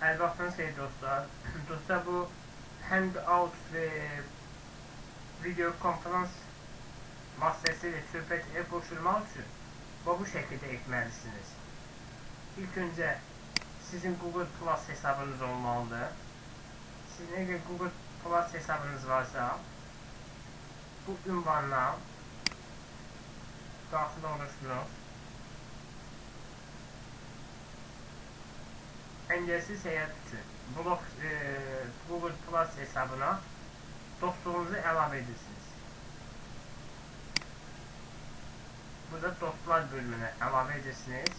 Her vaxtınız xeyir dostlar. dostlar bu Hangout ve video konferans vasıtasıyla söhbətə qoşulmaq üçün bu bu şəkildə etməlisiniz. İlk öncə sizin Google Plus hesabınız olmalıdır. Sizin eğer Google Plus hesabınız varsa bu ünvanla daxil olursunuz. Engelsiz həyat blog e, Google Plus hesabına dostluğunuzu əlavə edirsiniz. Burada dostlar bölümüne əlavə edirsiniz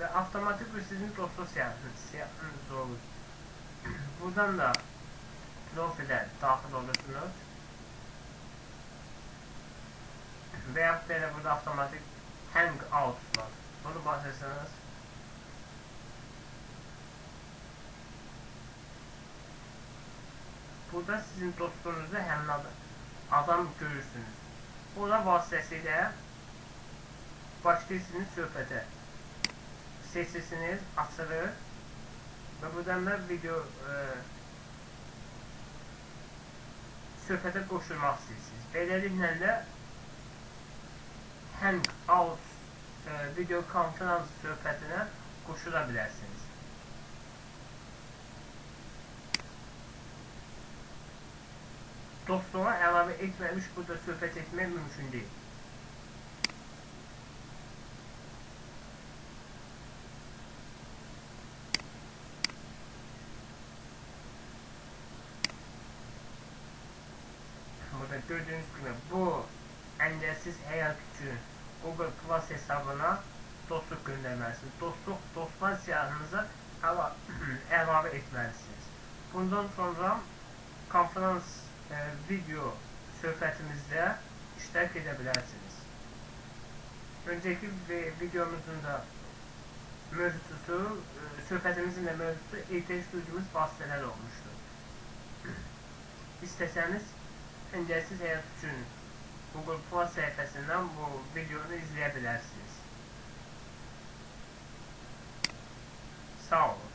ve avtomatik bir sizin dostluk siyahınız olur. Buradan da profile daxil olursunuz. Böyle burada avtomatik hangout var. Bunu basırsanız Burada sizin dostluğunuzu həmin adam görürsünüz. Burada vasitəsilə başlayırsınız söhbətə. Seçirsiniz, açılır və buradan da video e, söhbətə qoşulmaq istəyirsiniz. Beləliklə də Hangout e, video konferans söhbətinə qoşula bilərsiniz. Dostluğa əlavə etməmiş burada söhbət etmək mümkün deyil. Burada gördüğünüz gibi bu engelsiz hayat için Google Plus hesabına dostluk göndermelisiniz. Dostluk, dostlar siyahınıza əla əlavə etməlisiniz. Bundan sonra konferans e, video söhbətimizdə iştirak edə bilərsiniz. Önceki videomuzun da mövzusu, e, söhbətimizin də mövzusu ehtiyac duyduğumuz vasitələr olmuştur. İstəsəniz Engelsiz Hayat için Google Plus sayfasından bu videonu izleyebilirsiniz. Sağ olun.